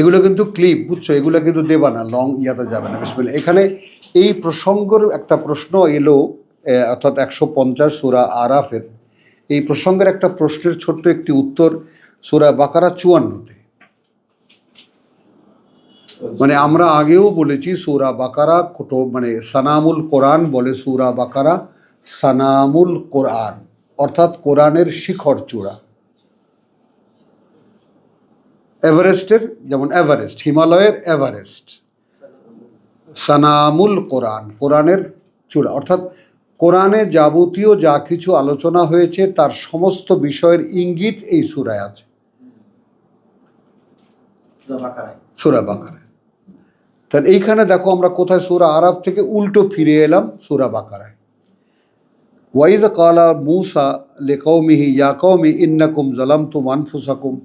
এগুলো কিন্তু ক্লিপ বুঝছ? এগুলো কিন্তু দেবা না লং ইয়াতে যাবে না। বিসমিল্লাহ। এখানে এই প্রসঙ্গের একটা প্রশ্ন এলো অর্থাৎ একশো পঞ্চাশ সুরা আরাফের। এই প্রসঙ্গের একটা প্রশ্নের ছোট্ট একটি উত্তর সুরা বাকারা চুয়ান্নতে। মানে আমরা আগেও বলেছি, সুরা বাকারা কোটো মানে সানামুল কোরআন বলে সুরা বাকারা, সানামুল কোরআন। অর্থাৎ কোরআনের শিখর চূড়া। এভারেস্টের যেমন এভারেস্ট হিমালয়ের এভারেস্ট। সানামুল কোরআন কোরআনের চূড়া। অর্থাৎ কোরআনে যাবতীয় যা কিছু আলোচনা হয়েছে তার সমস্ত বিষয়ের ইঙ্গিত এই সুরায় আছে। সুরা বাকারায়। তাহলে এইখানে দেখো আমরা কোথায় সুরা আরব থেকে উল্টো ফিরে এলাম সুরা বাকারায়। ওয়াইদ কালা মুসা লেকৌমিহি ইয়া কৌমি ইন্নাকুম জালাম তুম আনফুসাকুম।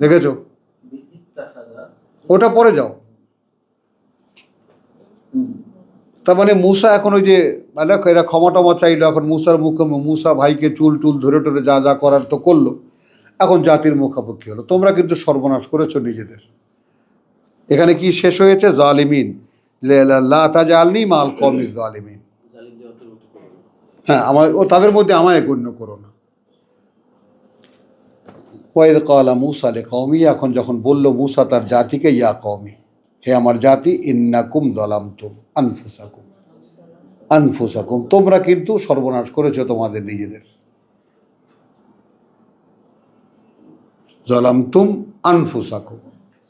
দেখেছ? ওটা পরে যাও। তার মানে মুসা এখন ওই যে মানে এরা ক্ষমা টমা চাইলো এখন মুসার মুখে মুসা ভাইকে চুল টুল ধরে টরে যা যা করার তো করল এখন জাতির মুখাপক্ষি হলো। তোমরা কিন্তু সর্বনাশ করেছ নিজেদের। এখানে কি শেষ হয়েছে? জালিমিন। লা তাজালনি মাল কমি জালিমিন। হ্যাঁ আমার ও তাদের মধ্যে আমায় গণ্য করো না। ওয়াইদ কালা মুসা লে কৌমি এখন যখন বলল মুসা তার জাতিকে, ইয়া কৌমি হে আমার জাতি, ইন্নাকুম দলাম তুম আনফুসাকুম আনফুসাকুম, তোমরা কিন্তু সর্বনাশ করেছ তোমাদের নিজেদের। জলাম তুম আনফুসাকুম,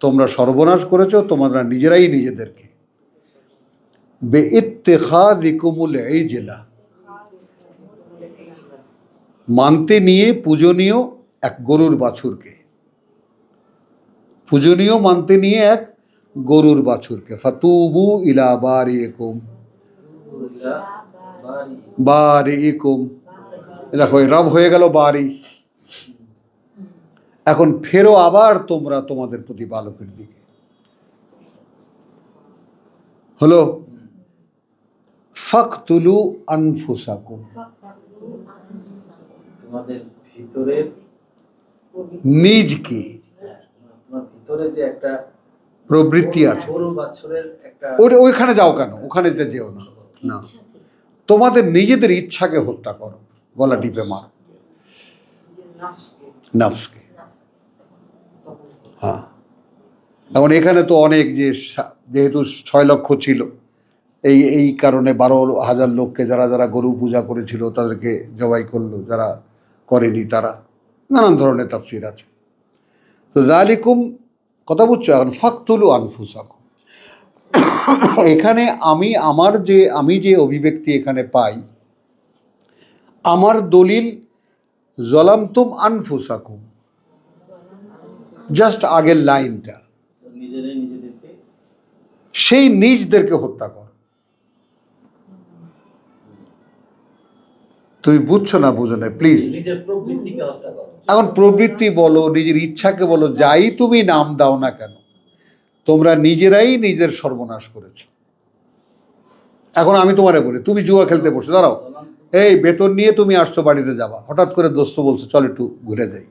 তোমরা সর্বনাশ করেছ তোমরা নিজেরাই নিজেদেরকে। বে ইত্তেখাদিকুমুল এই জেলা মানতে নিয়ে, পূজনীয় এক গরুর বাছুরকে। পূজনীয় মানতে নিয়ে এক গরুর বাছুরকে। ফাতুবু ইলা বারি একুম বারি ইকুম দেখো রব হয়ে গেল বারি এখন ফেরো আবার তোমরা তোমাদের প্রতিপালকের দিকে। হলো, ফাকতুলু আনফুসাকুম। তোমাদের ভিতরের নিজকে প্রবৃত্তি আছে। ওইখানে যাও কেন? ওখানে যেও না। না। তোমাদের নিজেদের ইচ্ছাকে হত্যা করো। গলা টিপে মার। নাফসকে। হ্যাঁ। এখন এখানে তো অনেক যে যেহেতু ছয় লক্ষ ছিল এই এই কারণে বারো হাজার লোককে যারা যারা গরু পূজা করেছিল তাদেরকে জবাই করল যারা করেনি তারা। নানান ধরনের তাফসির আছে। তো জালিকুম কথা বুঝছ এখন? ফাকতুলু আনফুসাকুম। এখানে আমি আমার যে আমি যে অভিব্যক্তি এখানে পাই আমার দলিল জলামতুম আনফুসাকুম। জাস্ট আগের লাইনটা। সেই নিজদেরকে হত্যা কর। তুমি বুঝছ না বুঝো না প্লিজ নিজের প্রবৃত্তিকে হত্যা করো। এখন প্রবৃত্তি বলো নিজের ইচ্ছাকে বলো যাই তুমি নাম দাও না কেন তোমরা নিজেরাই নিজের সর্বনাশ করেছ। এখন আমি তোমারে বলি তুমি জুয়া খেলতে বসে দাঁড়াও। এই বেতন নিয়ে তুমি আসছো বাড়িতে যাবা হঠাৎ করে দোস্ত বলছো চল একটু ঘুরে যাই।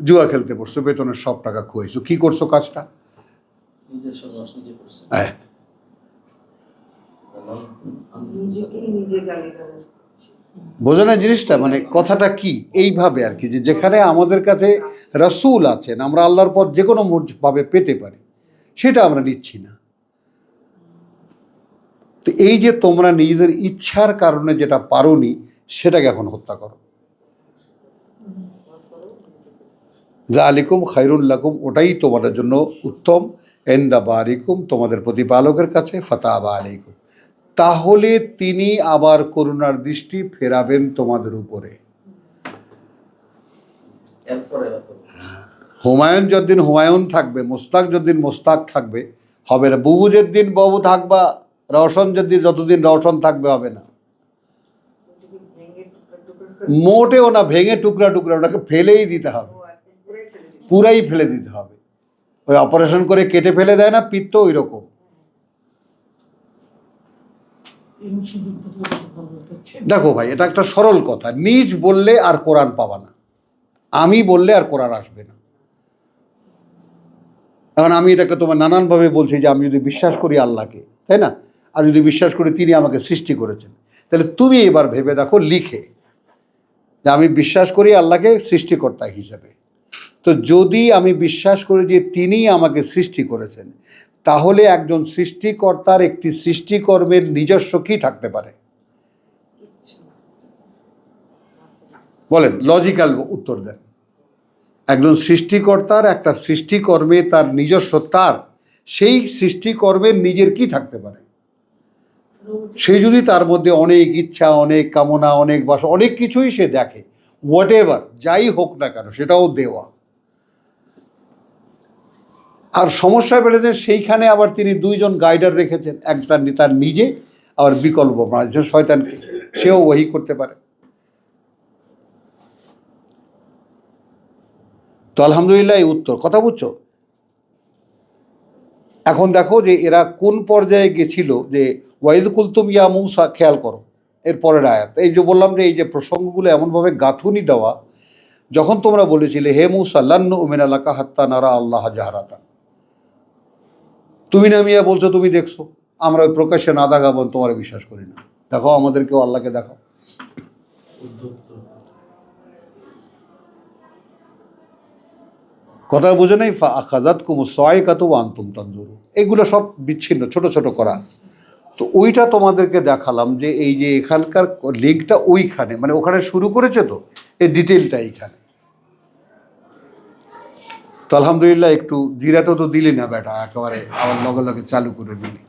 জুয়া খেলতে বসছো বেতনের সব টাকা খুয়েছো কি করছ কাজটা? নিজের সর্বনাশ নিজে করছে। হ্যাঁ। নিজেকেই নিজে গালিগালাজ করছে বোঝো না জিনিসটা মানে কথাটা কি? এইভাবে আর কি, যে যেখানে আমাদের কাছে রাসূল আছেন, আমরা আল্লাহর পর যে কোনো ভাবে পেতে পারি, সেটা আমরা নিচ্ছি না। তো এই যে তোমরা নিজেদের ইচ্ছার কারণে যেটা পারোনি, সেটাকে এখন হত্যা করো। যা জালিকুম খাইরুল্লাকুম ওটাই তোমাদের জন্য উত্তম। এন্দা বারিকুম তোমাদের প্রতিপালকের কাছে, ফাতাবা আলাইকুম। তাহলে তিনি আবার করুণার দৃষ্টি ফেরাবেন তোমাদের উপরে। হুমায়ুন যদ্দিন হুমায়ুন থাকবে মোস্তাক যদ্দিন মোস্তাক থাকবে হবে না। বুবুজের দিন বাবু থাকবা রওশন যদ্দিন যতদিন রওশন থাকবে হবে না। মোটেও না ভেঙে টুকরা টুকরা ওটাকে ফেলেই দিতে হবে। ও একদম পুরাই ফেলে দিতে হবে। পুরাই ফেলে দিতে হবে ওই অপারেশন করে কেটে ফেলে দেয় না পিত্ত ওই রকম। দেখো ভাই, এটা একটা সরল কথা। নিজ বললে আর কোরআন পাবা না। আমি বললে আর কোরআন আসবে না। এখন আমি এটাকে তোমার নানানভাবে বলছি যে আমি যদি বিশ্বাস করি আল্লাহকে, তাই না? আর যদি বিশ্বাস করি তিনি আমাকে সৃষ্টি করেছেন। তাহলে তুমি এবার ভেবে দেখো, লিখে যে আমি বিশ্বাস করি আল্লাহকে সৃষ্টিকর্তা হিসেবে। তো যদি আমি বিশ্বাস করি যে তিনি আমাকে সৃষ্টি করেছেন তাহলে একজন সৃষ্টিকর্তার একটি সৃষ্টিকর্মের নিজস্ব কী থাকতে পারে? বলেন লজিক্যাল উত্তর দেন। একজন সৃষ্টিকর্তার একটা সৃষ্টিকর্মে তার নিজস্ব তার, সেই সৃষ্টিকর্মের নিজের কি থাকতে পারে? সে যদি তার মধ্যে অনেক ইচ্ছা, অনেক কামনা, অনেক বাসা অনেক কিছুই সে দেখে হোয়াট এভার যাই হোক না কেন, সেটাও দেওয়া। আর সমস্যায় বেড়েছে সেইখানে আবার তিনি দুইজন গাইডার রেখেছেন, একটা নি- তার নিজে, আবার বিকল্প বানাচ্ছেন শয়তানকে সেও ওই করতে পারে। তো আলহামদুলিল্লাহ এই উত্তর। কথা বুঝছ? এখন দেখো যে এরা কোন পর্যায়ে গেছিল যে, ওয়াইদ কুলতুম ইয়া মৌসা খেয়াল করো, এর পরের আয়াত। এই যে বললাম যে, এই যে প্রসঙ্গগুলো এমনভাবে গাঁথুনি দেওয়া, যখন তোমরা বলেছিলে, হে মৌসা লান্ন উমেন আলাকা হাত্তা নারা আল্লাহ জাহারাতা তুমি না মিয়া বলছো, তুমি দেখছ। আমরা ওই প্রকাশ্যে না দেখাবো তোমার বিশ্বাস করি না। দেখো আমাদেরকেও আল্লাহকে দেখাও। কথা বুঝে নেই? খাজাত কুমু সয় কাতু আন্তুম তন্দুরু এগুলো সব বিচ্ছিন্ন, ছোট ছোট করা। তো ওইটা তোমাদেরকে দেখালাম যে এই যে এখানকার লিঙ্কটা ওইখানে। মানে ওখানে শুরু করেছে তো? এই ডিটেলটা এইখানে। তো আলহামদুলিল্লাহ একটু জিরাতে তো দিলি না বেটা, একেবারে আমার লগে লগে চালু করে দিলি।